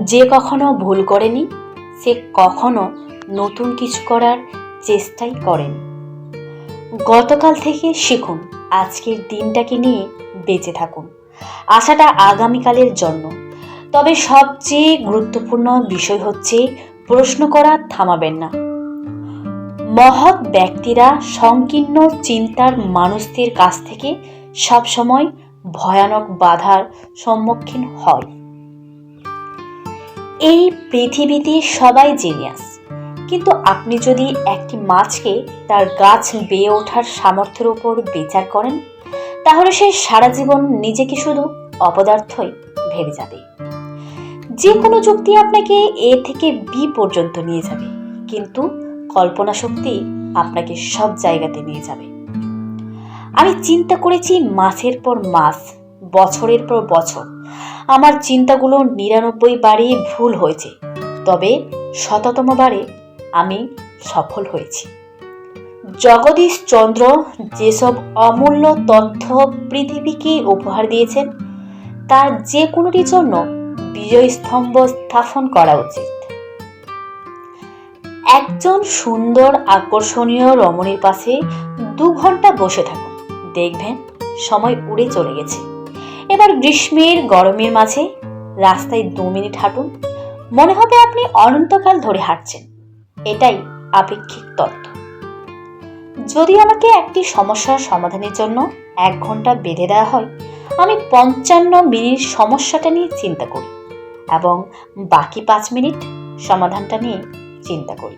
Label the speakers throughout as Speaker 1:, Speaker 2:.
Speaker 1: যে কখনো ভুল করেনি, সে কখনো নতুন কিছু করার চেষ্টাই করেন। গতকাল থেকে শিখুন, আজকের দিনটাকে নিয়ে বেঁচে থাকুন। আশাটা আগামীকালের জন্য। তবে সবচেয়ে গুরুত্বপূর্ণ বিষয় হচ্ছে, প্রশ্ন করা থামাবেন না। মহৎ ব্যক্তিরা সংকীর্ণ চিন্তার মানুষদের কাছ থেকে সবসময় ভয়ানক বাধার সম্মুখীন হয়। এই পৃথিবীতে সবাই জিনিয়াস কিন্তু আপনি যদি একটি মাছকে তার গাছ বেয়ে ওঠার সামর্থ্যের উপর বিচার করেন, তাহলে সে সারা জীবন নিজেকে শুধু অপদার্থই ভেবে যাবে। যে কোনো যুক্তি আপনাকে এ থেকে বি পর্যন্ত নিয়ে যাবে, কিন্তু কল্পনা শক্তি আপনাকে সব জায়গাতে নিয়ে যাবে। আমি চিন্তা করেছি মাছের পর মাস বছরের পর বছর। আমার চিন্তাগুলো নিরানব্বই বারে ভুল হয়েছে। তবে শততম বারে আমি সফল হয়েছি। জগদীশ চন্দ্র যেসব অমূল্য তথ্য পৃথিবীকে উপহার দিয়েছেন, তার যে কোনোটির জন্য বিজয় স্তম্ভ স্থাপন করা উচিত। একজন সুন্দর, আকর্ষণীয় রমণীর পাশে দু ঘণ্টা বসে থাকুন। দেখবেন সময় উড়ে চলে গেছে। এবার গ্রীষ্মের, গরমের মাঝে রাস্তায় দু মিনিট হাঁটুন। মনে হবে আপনি অনন্তকাল ধরে হাঁটছেন। এটাই আপেক্ষিক তত্ত্ব। যদি আমাকে একটি সমস্যার সমাধানের জন্য এক ঘণ্টা বেঁধে দেওয়া হয়, আমি পঞ্চান্ন মিনিট সমস্যাটা নিয়ে চিন্তা করি এবং বাকি পাঁচ মিনিট সমাধানটা নিয়ে চিন্তা করি।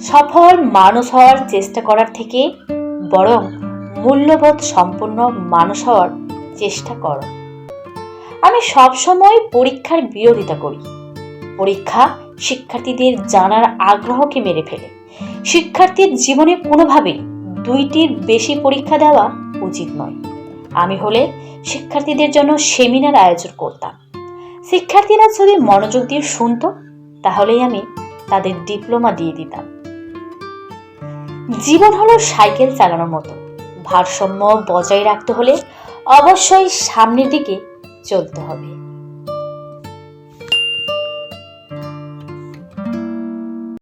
Speaker 1: সফল মানুষ হওয়ার চেষ্টা করার থেকে বরং মূল্যবোধ সম্পন্ন মানুষ হওয়ার চেষ্টা করো। আমি সবসময় পরীক্ষার বিরোধিতা করি। পরীক্ষা শিক্ষার্থীদের জানার আগ্রহকে মেরে ফেলে। শিক্ষার্থীর জীবনে কোনোভাবেই দুইটির বেশি পরীক্ষা দেওয়া উচিত নয়। আমি হলে শিক্ষার্থীদের জন্য সেমিনার আয়োজন করতাম। শিক্ষার্থীরা যদি মনোযোগ দিয়ে শুনতো, তাহলেই আমি তাদের ডিপ্লোমা দিয়ে দিতাম। জীবন হলো সাইকেল চালানোর মতো। ভারসাম্য বজায় রাখতে হলে অবশ্যই সামনের দিকে চলতে হবে।